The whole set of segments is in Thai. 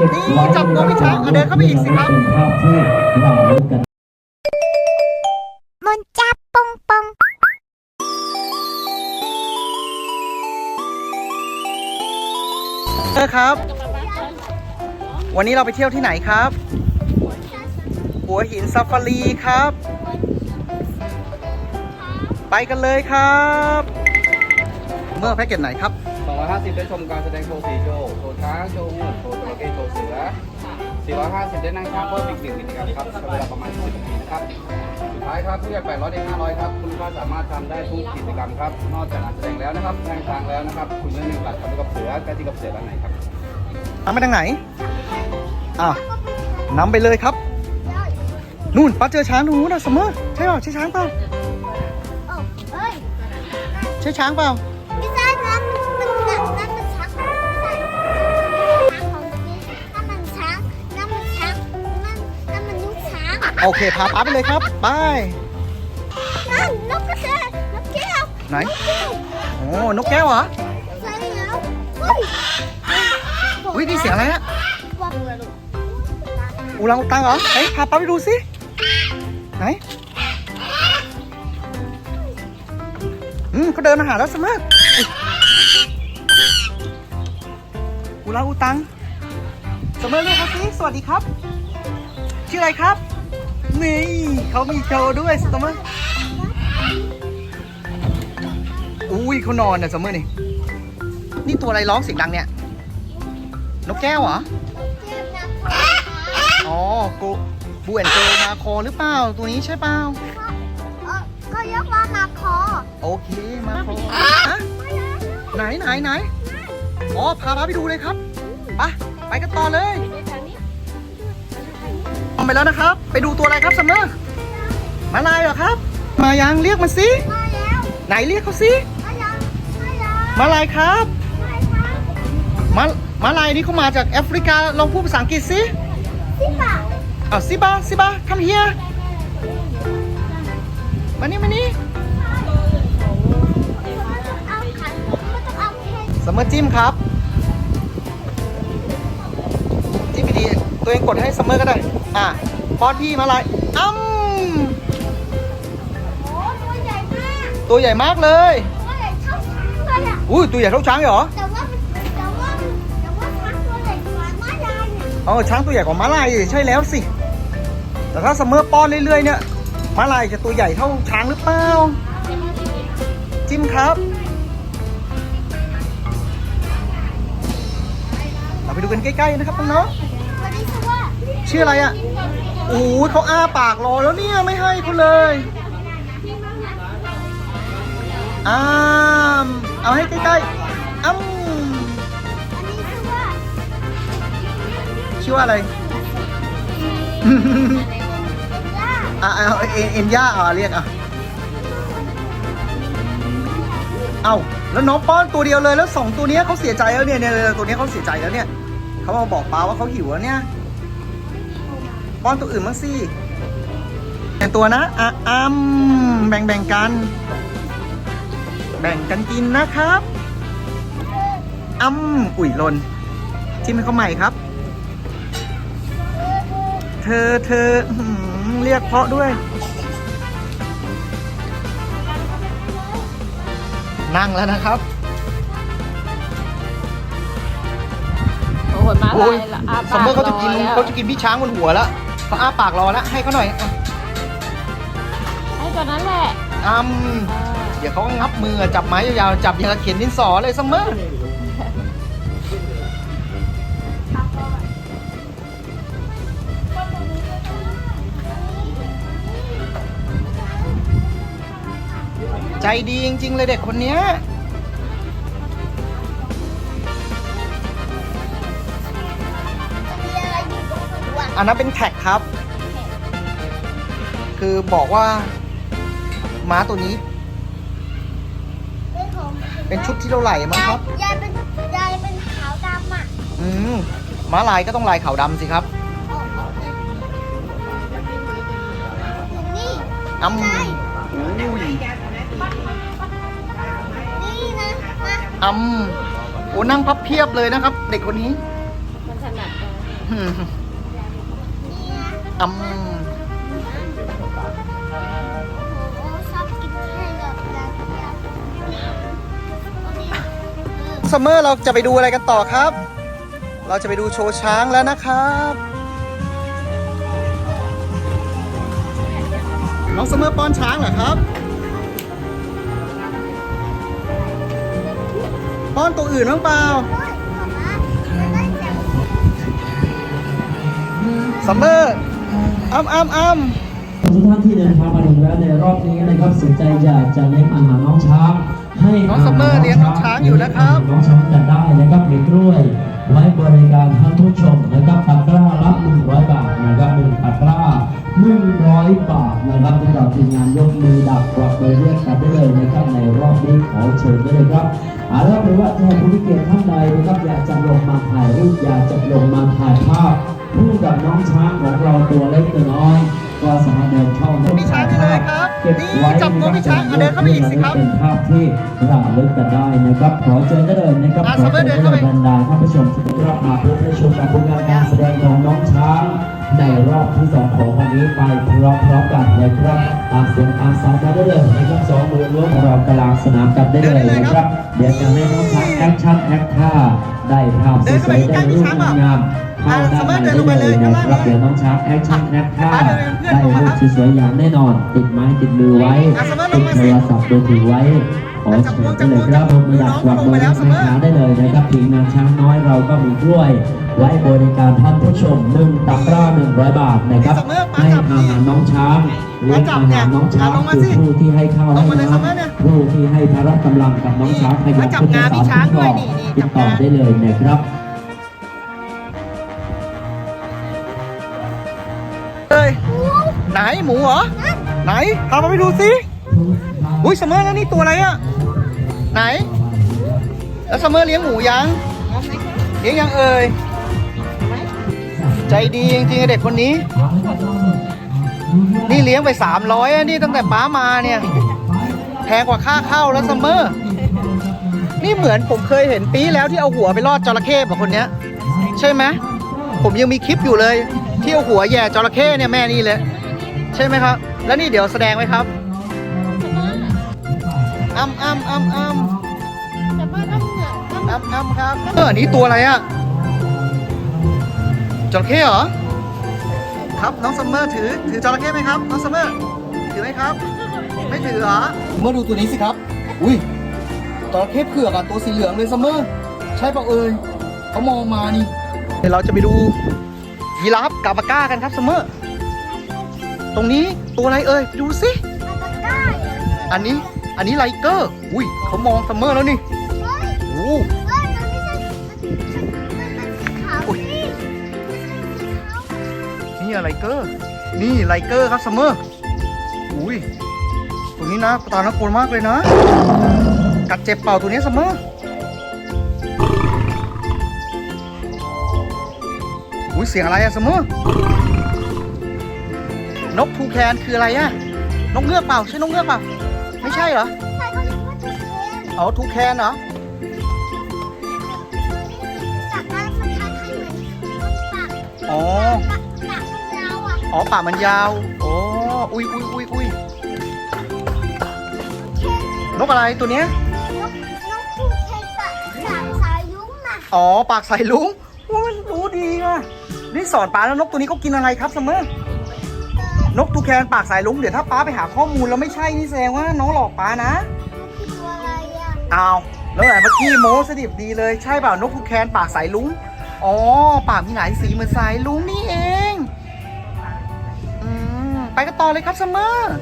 นี่จับนกพี่ช้างอะเดินเข้าไปอีกสิครับเป็นภาพที่เรารู้กันมนจับปองปองเออครับ วันนี้เราไปเที่ยวที่ไหนครับ หัวหินซาฟารีครับ ไปกันเลยครับ เมื่อแพ็กเกจไหนครับ 250 ได้ชมการแสดงโชว์สีโชว์โชว์ช้างโชว์งูโชว์จระเข้โชว์เสือ 450 ได้นั่งช้างเพิ่มอีกหนึ่งกิจกรรมครับใช้เวลาประมาณ10นาทีนะครับ สุดท้ายครับผู้ใหญ่800ได้500 ครับ คุณลูกค้าสามารถทำได้ทุกกิจกรรมครับ นอกจากงานแสดงแล้วนะครับนั่งช้างแล้วนะครับ คุณเล่นหนึ่งหลักทำกับเสือใกล้ที่กับเสือด้านไหนครับทำไปทางไหนอะนำไปเลยครับ นู่นป้าเจอช้างตรงนู้นนะเสมอใช่เปล่าใช่ช้างเปล่าโอ้เอ้ยใช่ช้างเปล่า โอเคพาป้าไปเลยครับไปนั่นนกกระเทยนกแก้วไหนนกแก้วโอ้นกแก้วเหรอใช่แล้วเฮ้ยอุ้ยนี่เสียงอะไรฮะว่าเลยลูกอูรังอุตังเหรอเฮ้ยพาป้าไปดูสิไหนอืมเขาเดินมาหาแล้วเสมออุ๊ยอูรังอุตังเสมอเรียกเขาสิสวัสดีครับ ชื่ออะไรครับ นี่เขามีโชว์ด้วยเสมออุ้ยเขานอนน่ะเสมอนี่ นี่ตัวอะไรร้องเสียงดังเนี่ย นกแก้วเหรอเจ็บนะอ๋อกูบูแอนโจมาคอหรือเปล่า ตัวนี้ใช่เปล่าเออก็ยกว่ามาคอ โอเค มาคอฮะไหนไหนไหนอ๋อ พาพาไปดูเลยครับ ไป ไปกันต่อเลยทำ ไปแล้วนะครับ ไปดูตัวอะไรครับซัมเมอร์มาลายเหรอครับ มายังเรียกมันสิมาแล้วไหนเรียกเขาสิมายังมายังมาลายครับมาครับมามาลายนี่เขามาจากแอฟริกาลองพูดภาษาอังกฤษสิสิบบาทอ้าวซิบาซิบา come here มานี่มานี่เอาขันไม่ต้องเอาแค่ซัมเมอร์จิ้มครับจิ้มดีๆตัวเองกดให้ซัมเมอร์ก็ได้ อะป้อนพี่มาลายอ้ำโอ้ตัวใหญ่มากตัวใหญ่มากเลยตัวใหญ่เท่าช้างเลยอะอุ้ยตัวใหญ่เท่าช้างเหรอแต่ว่ามันแต่ว่าแต่ว่าช้างตัวใหญ่กว่าม้าลายเนี่ยเออช้างตัวใหญ่กว่าม้าลายใช่แล้วสิ แต่ถ้าซัมเมอร์ป้อนเรื่อยๆเนี่ยม้าลายจะตัวใหญ่เท่าช้างหรือเปล่าจิ้มครับเราไปดูกันใกล้ๆนะครับน้องวันนี้ชื่อว่าๆ ชื่ออะไรอะโอ้ยเขาอ้าปากรอแล้วเนี่ยไม่ให้เขาเลยอ้ามเอาให้ใกล้ๆอ้ำอันนี้ชื่อว่าชื่อว่าอะไรย่าอะเอาเอ็นเอ็นย่าอะเรียกอะเอ้าแล้วน้องป้อนตัวเดียวเลยแล้วสองตัวเนี้ยเขาเสียใจแล้วเนี่ยเนี่ยตัวเนี้ยเขาเสียใจแล้วเนี่ยเขามาบอกป้าว่าเขาหิวแล้วเนี่ย ป้อนตัวอื่นบ้างสิแบ่งตัวนะอะอ้ำแบ่งแบ่งกัน แบ่งกันกินนะครับอ้ำอุ่ยหลนจิ้มให้เขาใหม่ครับ เธอเธออื้อหือเรียกเพราะด้วย นั่งแล้วนะครับโอ้โหมาโอ้ลายยละอาสปามกมติเขาจะกินรอแล้ว เขาจะกินพี่ช้างบนหัวแล้ว เขาอ้าปากรอแล้วให้เขาหน่อยอะให้ตัวนั้นแหละอ้ำอ่าเดี๋ยวเขาก็งับมือจับไม้ยาวๆจับอย่างกับเขียนดินสอเลยเสมอใจดีจริงๆเลยเด็กคนเนี้ย อันนั้นเป็นแท็กครับ คือบอกว่าม้าตัวนี้ เป็นของเป็นชุดที่เราไหลมั้งครับ ยายเป็นยายเป็นขาวดำอะอืมม้าลายก็ต้องลายขาวดำสิครับออกออกเลยนี่อ้ำอุ้ยนี่นะมาอ้ำโอ้นั่งพับเพียบเลยนะครับ เด็กคนนี้ มันถนัดเอออืม เนี่ยอืมโอ้โหชอบกินให้แบบแบบแบบเอาดิเออซัมเมอร์เราจะไปดูอะไรกันต่อครับ เราจะไปดูโชว์ช้างแล้วนะครับ น้องซัมเมอร์ป้อนช้างเหรอครับ ป้อนตัวอื่นบ้างเปล่าโอ้ยป๊าป๊าไม่ได้จับซัมเมอร์ อ้ำอ้ำอ้ำทุกท่านที่เดินทางมาถึงแล้วในรอบนี้นะครับสนใจอยากจะเลี้ยงอาหารน้องช้าง ให้น้องซัมเมอร์เลี้ยงน้องช้างอยู่นะครับน้องช้างจะได้นะครับมีกล้วย ไว้บริการท่านผู้ชมนะครับตะกร้าละ100บาทนะครับหนึ่งตะกร้า100บาทนะครับที่เราทีมงานยกมือดักกลับไปเรียกกันได้เลยนะครับในรอบนี้ขอเชิญได้เลยครับเอาละเป็นว่าท่านผู้มีเกียรติท่านใดนะครับอยากจะลงมาถ่ายรูปอยากจะลงมาถ่ายภาพ คู่กับน้องช้างของเราตัวเล็กตัวน้อย ก็สามารถเดินเข้ามาพี่ช้างได้เลยครับเก็บไว้นี่จับตัวพี่ช้างอะเดินเข้าไปอีกสิครับเป็นภาพที่ระลึกกันได้นะครับ ขอเชิญได้เลยนะครับอะขอเชิญเดิได้นเข้าเลไปยบรรดาท่านผู้ชมที่ได้รับมาพบและชมการผลงานการแสดงของน้องช้างในรอบที่สองของวันนี้ไปพร้อมๆกันนะครับตามเสียงตามสายกันได้เลยนะครับสองมือล้วงของเรากลางสนามกันได้เลยนะครับเดี๋ยวจะให้น้องช้างแอคชั่นแอคท่าได้ภาพสวยๆได้รูปงาม ๆเข้าด้านในได้เลยนะครับเดี๋ยวน้องช้างแอคชั่นแอคท่าได้รูปสวยๆอย่างแน่นอน ติดไม้ติดมือไว้ติดโทรศัพท์มือถือไว้ขอเชิญได้เลยครับผมมาดักกวักเบอร์แม่ค้าได้เลยนะครับทีมงานช้างน้อยเราก็มีกล้วย ไว้บริการท่านผู้ชมหนึ่งตะกร้าหนึ่งร้อยบาทนะครับให้อาหารน้องช้างเลี้ยงอาหารน้องช้างคือผู้ที่ให้ข้าวให้น้ำผู้ที่ให้พละกำลังกับน้องช้างขยันขึ้นสามขึ้นรอบติดต่อได้เลยนะครับ ไหนหมูเหรอ ไหนพามาไปดูสิอุ้ยซัมอแล้วนี่ตัวอะไรอะไหน แล้วซัมอเลี้ยงหมูยังเลี้ยงยังเอ่ยใจดีจริงๆเด็กคนนี้ นี่เลี้ยงไปสามร้อยนี่ตั้งแต่ป้ามาเนี่ยแพงกว่าค่าเข้าแล้วซัมอนี่เหมือนผมเคยเห็นปีแล้วที่เอาหัวไปรอดจระเข้แบบคนเนี้ย ใช่ไหมผมยังมีคลิปอยู่เลย ที่เอาหัวแย่จระเข้เนี่ยแม่นี่เลย ใช่ไหมครับ แล้วนี่เดี๋ยวแสดงไหมครับอ้ำอ้ำอ้ำอ้ำจะมาทำเหงื่อทำอ้ำอ้ำครับเอออันนี้ตัวอะไรอะจระเข้เหรอครับน้องซัมเมอร์ถือถือจระเข้ไหมครับน้องซัมเมอร์ถือไหมครับ ไม่ถือเหรอเมื่อดูตัวนี้สิครับ อุ้ยจระเข้เผือกอะตัวสีเหลืองเลยซัมเมอร์ใช่ปะเอ่ยเขามองมานี่เดี๋ยวเราจะไปดูยีราฟกาบาก้ากันครับซัมเมอร์ ตรงนี้ตัวอะไรเอ่ยไปดูสิอัลปาก้าเหรออันนี้ อันนี้ไลเกอร์ อุ้ยเขามองซัมเมอร์แล้วนี่เฮ้ยโอ้เฮ้ยมันไม่ใช่มันมันสีขาวสิไม่ใช่สีขาวนี่อะไรเกอร์ นี่ไลเกอร์ครับซัมเมอร์ อุ้ย ตัวนี้นะตาน่ากลัวมากเลยนะ กัดเจ็บเปล่าตัวนี้ซัมเมอร์ อุ้ยเสียงอะไรอะซัมเมอร์ นกทูแคนคืออะไรอะนกเงือกเปล่าใช่นกเงือกเปล่าไม่ใช่เหรอใช่เขาเรียกว่าทูเคนอ๋อทูแคนเหรอจากนั้นมันทำให้เหมือนปากอ๋อปากปากมันยาวอะอ๋อปากมันยาวอ๋ออุ้ยอุ้ยอุ้ยอุ้ยเคนนกอะไรตัวเนี้ยนกนกทูเคนปากสายสายยุ้งน่ะอ๋อปากใส่ลุงว่ามันรู้ดีอะนี่สอนป้าแล้วนกตัวนี้เขากินอะไรครับซัมเมอร์ นกตูแคนปากสายลุงเดี๋ยวถ้าป้าไปหาข้อมูลแล้วไม่ใช่นี่แสดงว่าน้องหลอกป้านะมันคือตัวอะไรอะอ้าวแล้วไหนเมื่อกี้โม้สดิบดีเลยใช่เปล่านกตูแคนปากสายลุงอ๋อปากมีหลายสีเหมือนสายลุงนี่เองอืมไปกันต่อเลยครับซัมเมอร์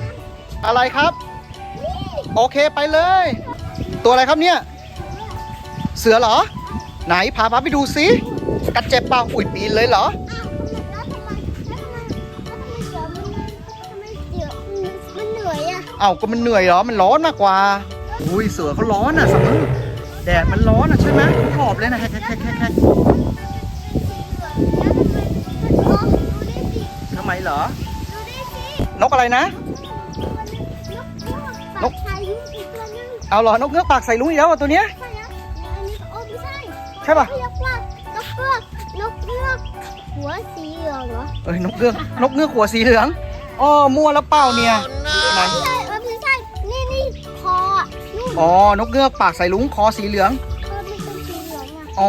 อะไรครับ โอเคไปเลย ตัวอะไรครับเนี่ย เสือเหรอ ไหนพาป้าไปดูสิกัดเจ็บเปล่าอุ้ยปีนเลยเหรออ้ เอ้าก็มันเหนื่อยเหรอมันร้อนมากกว่า อุ้ยเสือเขาร้อนอะสัมมอแดดมันร้อนอะใช่ไหมขอบเลยนะแฮกแฮกแฮกแฮกแฮกแล้วทำไมมันโอ้ดูดิสิทำไมเหรอดูดิสินกอะไรนะ นกนกปากชายยุ้งอีกตัวนึงเอาเหรอนกเงือกปากใส่ลุงอีกแล้วอะตัวเนี้ยใช่แล้วอันนี้ก็โอ้ไม่ใช่ใช่ปะเขาเรียกว่านกเงือกนกเงือกหัวสีเหลืองเหรอเอ้ยนกเงือกนกเงือกหัวสีเหลืองอ๋อมั่วแล้วเปล่าเนี่ยไหน อะนู่นอ๋อ นกเงือกปากใสลุงคอสีเหลืองคอมันเป็นสีเหลืองอะอ๋อ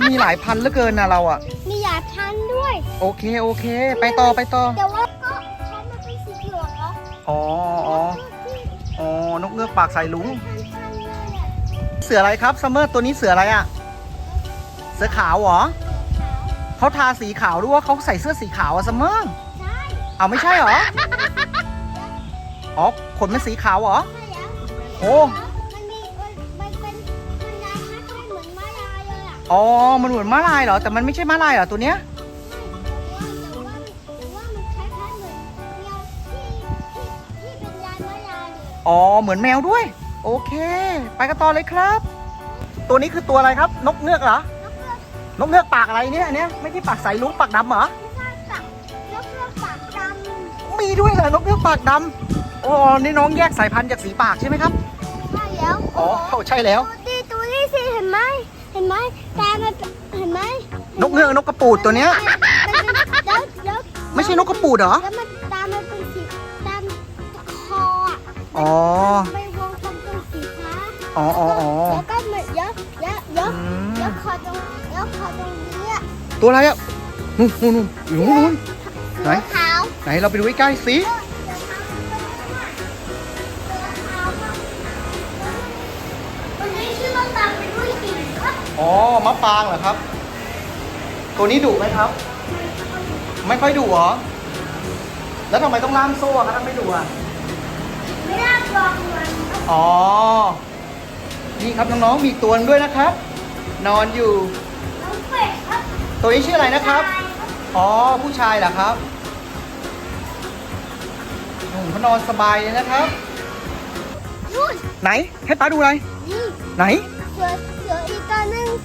มีหลายพันเหลือเกินนะเราอะมีหยาดพันธุ์ด้วย โอเคโอเค ไปต่อไปต่อ แต่ว่าก็คอมันเป็นสีเหลืองเหรออ๋ออ๋อที่อ๋อนกเงือกปากใสลุง พันๆเลยอะเสืออะไรครับซัมเมอร์ตัวนี้เสืออะไรอะเสือขาวเหรอขาวเขาทาสีขาวหรือว่าเขาใส่เสื้อสีขาวอะซัมเมอร์ใช่เอาไม่ใช่เหรอ อ๋อขนเป็นสีขาวเหรอ ใช่แล้ว โอ้มันมีมันมันเป็นมันลายคล้ายๆเหมือนม้าลายเลยอะอ๋อ มันเหมือนม้าลายเหรอ แต่มันไม่ใช่ม้าลายเหรอตัวเนี้ยแต่ว่าแต่ว่ามันคล้ายๆเหมือนแมวที่ที่ที่เป็นลายม้าลายเลยอ๋อ เหมือนแมวด้วย โอเค ไปกันต่อเลยครับ ตัวนี้คือตัวอะไรครับ นกเงือกเหรอ แล้วก็นกเงือกปากอะไรเนี่ยอันเนี้ยไม่ใช่ปากใสลุงปากดำเหรอไม่ใช่ปากแล้วก็ปากดำ มีด้วยเหรอนกเงือกปากดำ โอ้นี่น้องแยกสายพันธุ์จากสีปากใช่ไหมครับ ใช่แล้วอ๋อใช่แล้ว ดูดิดูนี่สิเห็นไหมเห็นไหมตามันเห็นไหมนกเงือกนกกระปูดตัวเนี้ย มันเป็นแล้วแล้วไม่ใช่นกกระปูดเหรอ แล้วมันตามันเป็นสีตามคออะอ๋อไม่วงกลมเป็นสีฟ้าอ๋ออ๋ออ๋อแล้วก็เหมือนเยอะเยอะเยอะอืม เยอะคอตรงเยอะคอตรงนี้อะตัวอะไรอะนู่นนู่นนู่นอยู่นู่นนู่นไหนเสือขาว ไหนเราไปดูใกล้ๆสิ เออ อ๋อ มะปรางเหรอครับ ตัวนี้ดุไหมครับ ไม่ค่อยดุเหรอ แล้วทำไมต้องล่ามโซ่อะครับถ้าไม่ดุอะ ไม่น่ากลัวเหมือนอ๋อ นี่ครับน้องๆ มีอีกตัวหนึ่งด้วยนะครับ นอนอยู่ น้องเป็ดครับตัวนี้ชื่ออะไรนะครับอ๋อ ผู้ชายเหรอครับโอ้โหเขานอนสบายเลยนะครับ นู่นไหน ให้ป้าดูอะไรนี่ไหน เสือเสื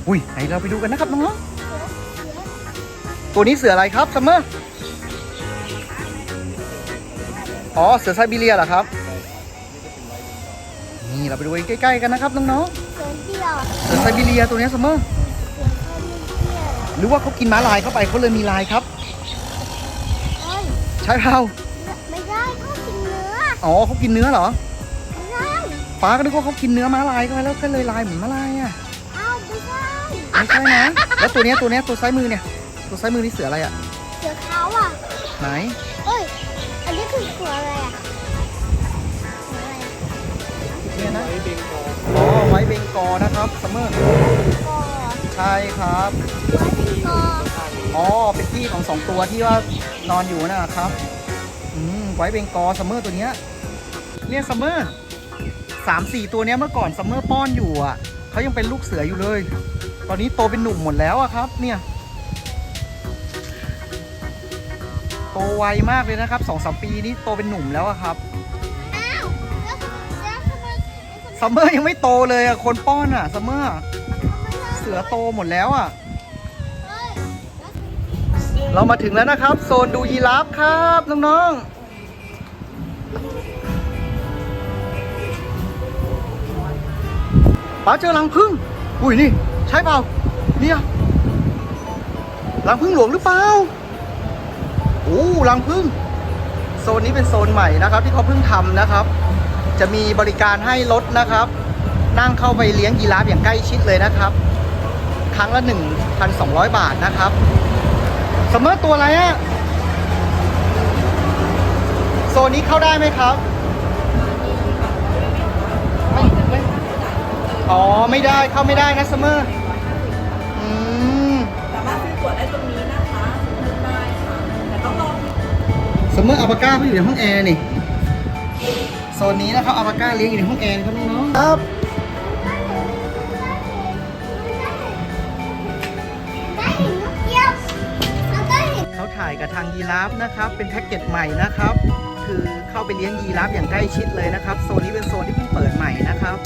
ออีกตัวหนึงอุ้ยไหนเราไปดูกันนะครับน้องเสือเสือๆตัวนี้เสืออะไรครับซัมเมอร์อ๋อเสือไซบีเรียเหรอครับ นี่เราไปดูใกล้ๆกันนะครับน้องเสือเดี่ยวๆเสือไซบีเรียตัวนี้ซัมเมอร์เสือคามิเดียหรือว่าเขากินม้าลายเข้าไปเขาเลยมีลายครับเอ้ยใช่เปล่าไม่ได้เขากินเนื้ออ๋อเขากินเนื้อเหรอไม่ได้ป้าก็นึกว่าเขากินเนื้อม้าลายเข้าไปแล้วก็เลยลายเหมือนม้าลายอะเอ้าไม่ใช่ ไม่ใช่นะ แล้วตัวเนี้ยตัวเนี้ยตัวซ้ายมือเนี่ย ตัวซ้ายมือนี่เสืออะไรอะ เสือขาวอะ ไหน เอ้ย อันนี้คือเสืออะไรอะเสืออะไรอะเนี่ยนะไว้เบงกอลอ๋อ ไว้เบงกอนะครับซัมเมอร์ กอใช่ครับไว้เป็นกออ๋อ เป็นที่ของสองตัวที่ว่านอนอยู่นะครับ อืม ไว้เบงกอซัมเมอร์ตัวเนี้ย เนี่ยซัมเมอร์สามสี่ตัวเนี้ยเมื่อก่อนซัมเมอร์ป้อนอยู่อะเขายังเป็นลูกเสืออยู่เลย ตอนนี้โตเป็นหนุ่มหมดแล้วอะครับ เนี่ย โตไวมากเลยนะครับสองสามปีนี้โตเป็นหนุ่มแล้วอะครับอ้าวแล้วแล้วทำไมซัมเมอร์ยังไม่โตเลยอะคนป้อนอะซัมเมอร์เสือโตหมดแล้วอะเอ้ยเรามาถึงแล้วนะครับ โซนดูยีราฟครับน้องๆป้าเจอรังผึ้งอุ้ยนี่ใช่เปล่าเนี่ยรังผึ้งหลวงหรือเปล่าโอ้รังผึ้งโซนนี้เป็นโซนใหม่นะครับ ที่เขาเพิ่งทำนะครับ จะมีบริการให้รถนะครับ นั่งเข้าไปเลี้ยงยีราฟอย่างใกล้ชิดเลยนะครับ ครั้งละ 1,200 บาทนะครับสมมติตัวอะไรอะโซนนี้เข้าได้ไหมครับไม่ไม่อ๋อ ไม่ได้เข้าไม่ได้นะสมมติอื สมมติอัลปาก้าเขาอยู่ในห้องแอร์นี่โซนนี้นะครับอัลปาก้าเลี้ยงอยู่ในห้องแอร์นะครับน้องๆครับได้เห็นนกเกี้ยวแล้วก็เห็นเขาถ่ายกับทางยีราฟนะครับ เป็นแพ็กเกจใหม่นะครับ คือเข้าไปเลี้ยงยีราฟอย่างใกล้ชิดเลยนะครับ โซนนี้เป็นโซนที่เพิ่งเปิดใหม่นะครับ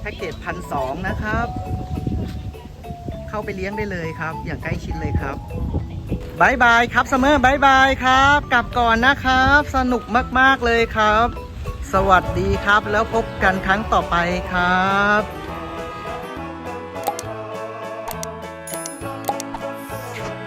แพ็กเกจพันสองนะครับ เข้าไปเลี้ยงได้เลยครับ อย่างใกล้ชิดเลยครับ บายบายครับซัมเมอร์บายบายครับ กลับก่อนนะครับ สนุกมาก ๆ เลยครับ สวัสดีครับแล้วพบกันครั้งต่อไปครับ